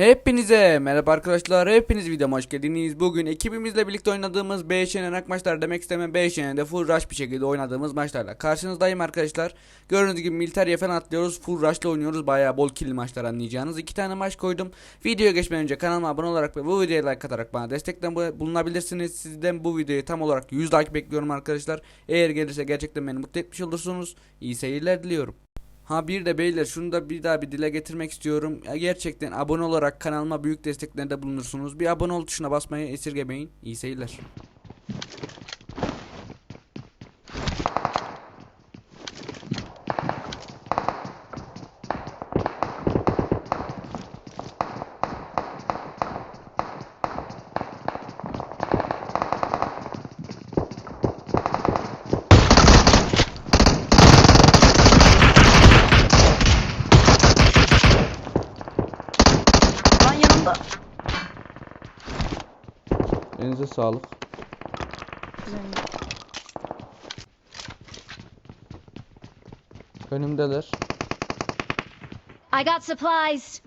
Hepinize merhaba arkadaşlar. Hepiniz videoma hoş geldiniz. Bugün ekibimizle birlikte oynadığımız 5 yenenek maçlar demek istemem 5 de full rush bir şekilde oynadığımız maçlarla karşınızdayım arkadaşlar. Gördüğünüz gibi militerye falan atlıyoruz. Full rush'la oynuyoruz. Bayağı bol kill maçlar anlayacağınız. iki tane maç koydum. Videoya geçmeden önce kanalıma abone olarak ve bu videoya like atarak bana destekten bu- bulunabilirsiniz. Sizden bu videoyu tam olarak 100 like bekliyorum arkadaşlar. Eğer gelirse gerçekten beni mutlu etmiş olursunuz. İyi seyirler diliyorum. Ha bir de beyler şunu da bir daha bir dile getirmek istiyorum. Ya gerçekten abone olarak kanalıma büyük desteklerde bulunursunuz. Bir abone ol tuşuna basmayı esirgemeyin. İyi seyirler. Lan yanımda. Elinize sağlık. Önümdeler. I got supplies.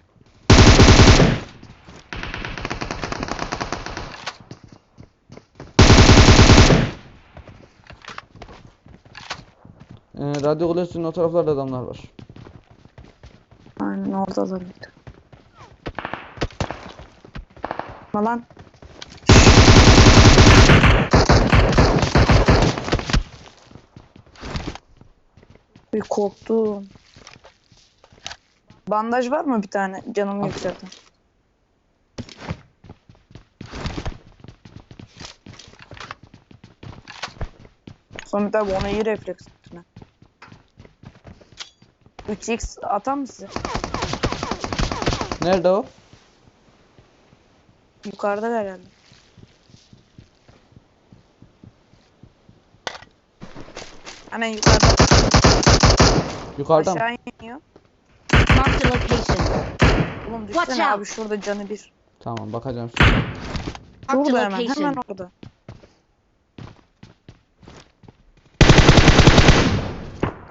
Ee, radyo kulesinin o taraflarda adamlar var. Aynen orada da bir. Lan bir korktum. Bandaj var mı bir tane canımı yükseltin? Sonra tabi ona iyi refleks üstüne. 3x atar mı size? Nerede o? Yukarıda herhalde. Hemen yukarıda. Yukarıda mı? Aşağı iniyor. Marked a location. Oğlum Watch düşsene out. abi şurada canı bir. Tamam bakacağım şimdi. Şurada hemen. Hemen location. orada.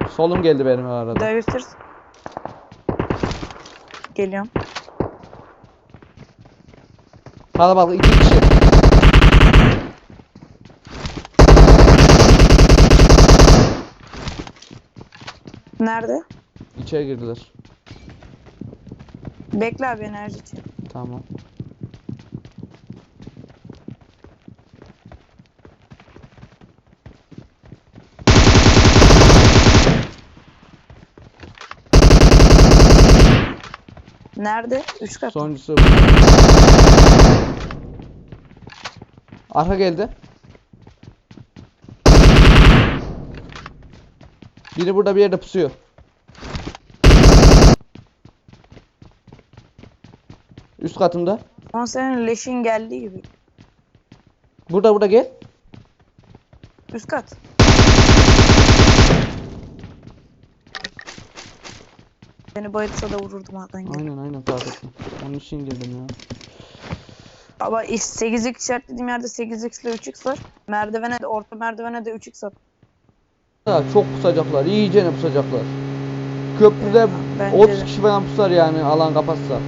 Solum geldi benim arada. Davis'tir. Geliyorum. Kalabalık iki kişi. Nerede? İçeri girdiler. Bekle abi enerji için. Tamam. Nerede? Üç kat. Sonuncusu. Arka geldi. Biri burada bir yerde pusuyor. Üst katımda. Ama senin leşin geldiği gibi. Burada burada gel. Üst kat. Beni bayılsa da vururdum gel. Aynen aynen fark ettim. Onun için girdim ya. Ama iş- 8x işaretlediğim yerde 8x ile 3x var. Merdivene de orta merdivene de 3x at. Ya çok pusacaklar. İyice ne pusacaklar. Köprüde Bence 30 de. kişi falan pusar yani alan kapatsa.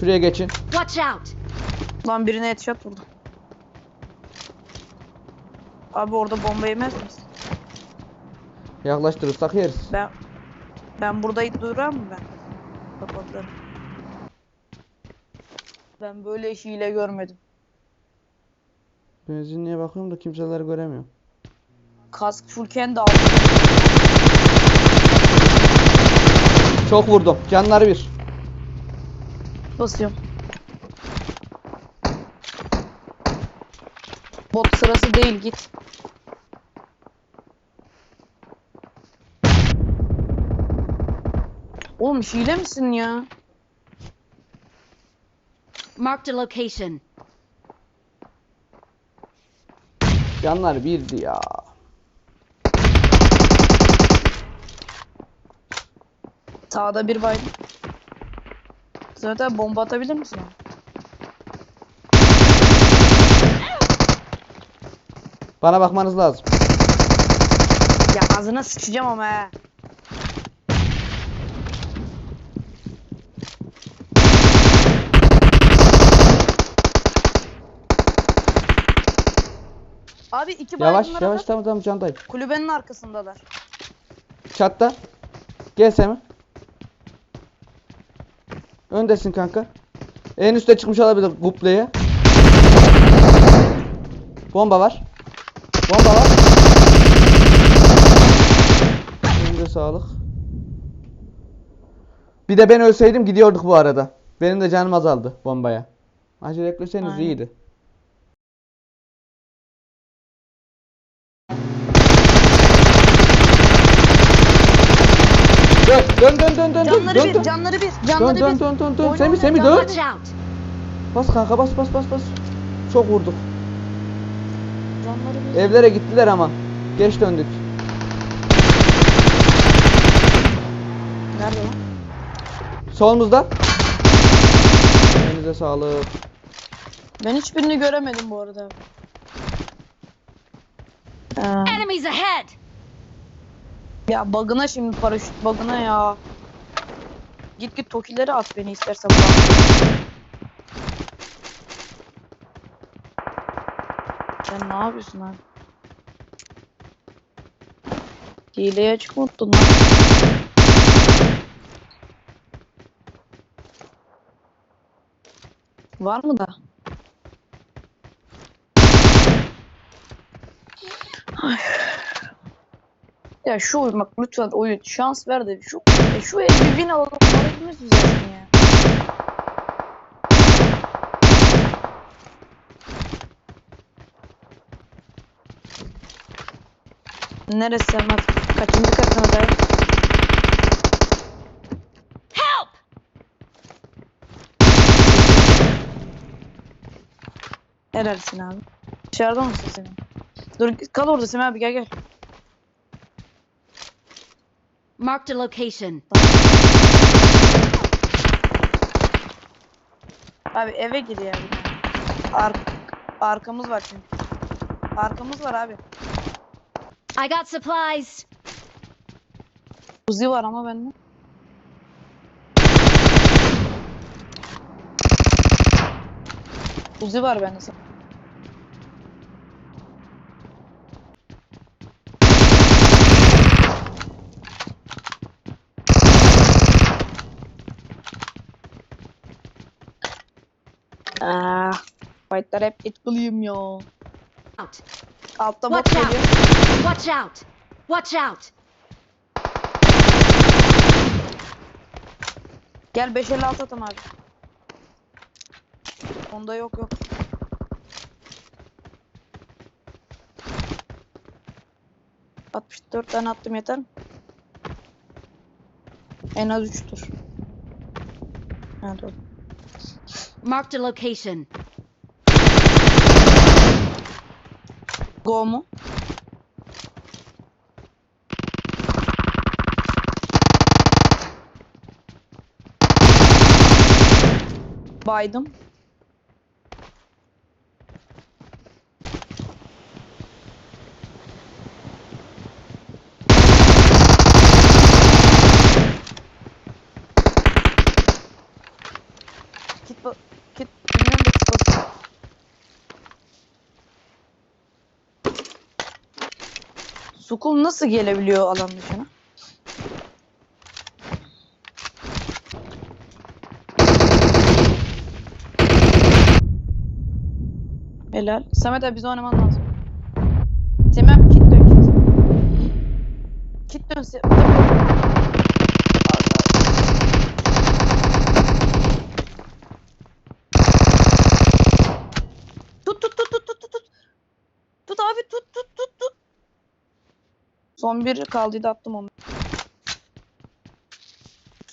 Şuraya geçin. Watch out. Lan birine headshot vurdum. Abi orada bomba yemez misin? Yaklaştırırsak yeriz. Ben ben burada durar mı ben? Kapatlarım. Ben böyle hile görmedim. Benzinliğe bakıyorum da kimseleri göremiyorum. Kask fullken de aldım. Çok vurdum. Canları bir. Basıyorum. Bot sırası değil git. Oğlum hile misin ya? Marked a location. Canları birdi ya. Sağda bir bay. Zaten bomba atabilir misin? Bana bakmanız lazım. Ya Ağzına sıçacağım ama he. Abi iki Yavaş yavaş bak. tamam tamam candayım. Kulübenin arkasındalar. Çatta. Gel Semih. Öndesin kanka. En üstte çıkmış olabilir kupleye. Bomba var. Bomba var. Önce sağlık. Bir de ben ölseydim gidiyorduk bu arada. Benim de canım azaldı bombaya. Acele etmeseniz Aynen. iyiydi. Dön dön dön dön dön Canları dön bir, dön. canları bir, Dön canları dön bir. dön dön dön. Oyna, Semih Semih dön. Bas kanka bas bas bas bas. Çok vurduk. Canları bir. Evlere gittiler ama. Geç döndük. Nerede lan? Solumuzda. Elinize sağlık. Ben hiçbirini göremedim bu arada. Enemies ahead! ya bug'ına şimdi paraşüt bug'ına ya. Git git tokileri at beni istersen. Sen ne yapıyorsun abi? Hileye açık lan? Var mı da? Ay. Ya şu oyun bak lütfen oyun şans ver de şu şu el bir win alalım moralimiz düzelsin ya. Neresi Ahmet? Kaçıncı katına da? Help! Helalsin abi. Dışarıda mısın sen? Dur kal orada Semih abi gel gel. Marked a location. Abi eve gir ya. Ar arkamız var çünkü. Arkamız var abi. I got supplies. Uzi var ama bende. Uzi var bende. Fightlar hep etkiliyim ya. Out. Altta bot Watch out! geliyor. Watch out! Watch out! Gel 556 atam abi. Onda yok yok. Dört tane attım yeter mi? En az üçtür. Ha doğru. Marked a location. Go mu? Baydım. Kit ba kit bilmiyorum da kit basıyor. Sukul nasıl gelebiliyor alan dışına? Helal. Samet abi bize oynaman lazım. Abi kit dön kit. Kit dön. Tut Son bir kaldıydı attım onu.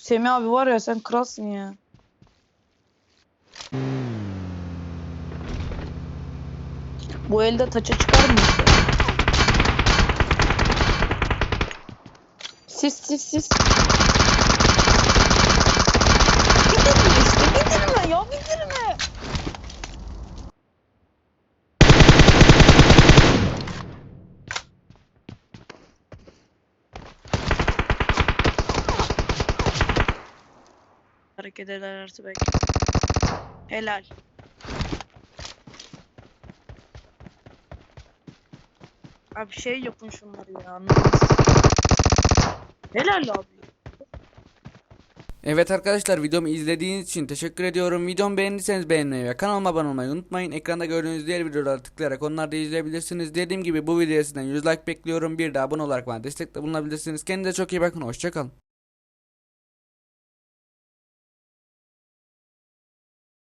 Semih abi var ya sen kralsın ya. Bu elde taça çıkar mı? Sis sis sis. Hareket ederlerse belki. Helal. Abi şey yapın şunları ya. Helal abi. Evet arkadaşlar videomu izlediğiniz için teşekkür ediyorum. Videomu beğendiyseniz beğenmeyi ve kanalıma abone olmayı unutmayın. Ekranda gördüğünüz diğer videolara tıklayarak onları da izleyebilirsiniz. Dediğim gibi bu videoya sizden 100 like bekliyorum. Bir de abone olarak bana destekte bulunabilirsiniz. Kendinize çok iyi bakın. Hoşçakalın.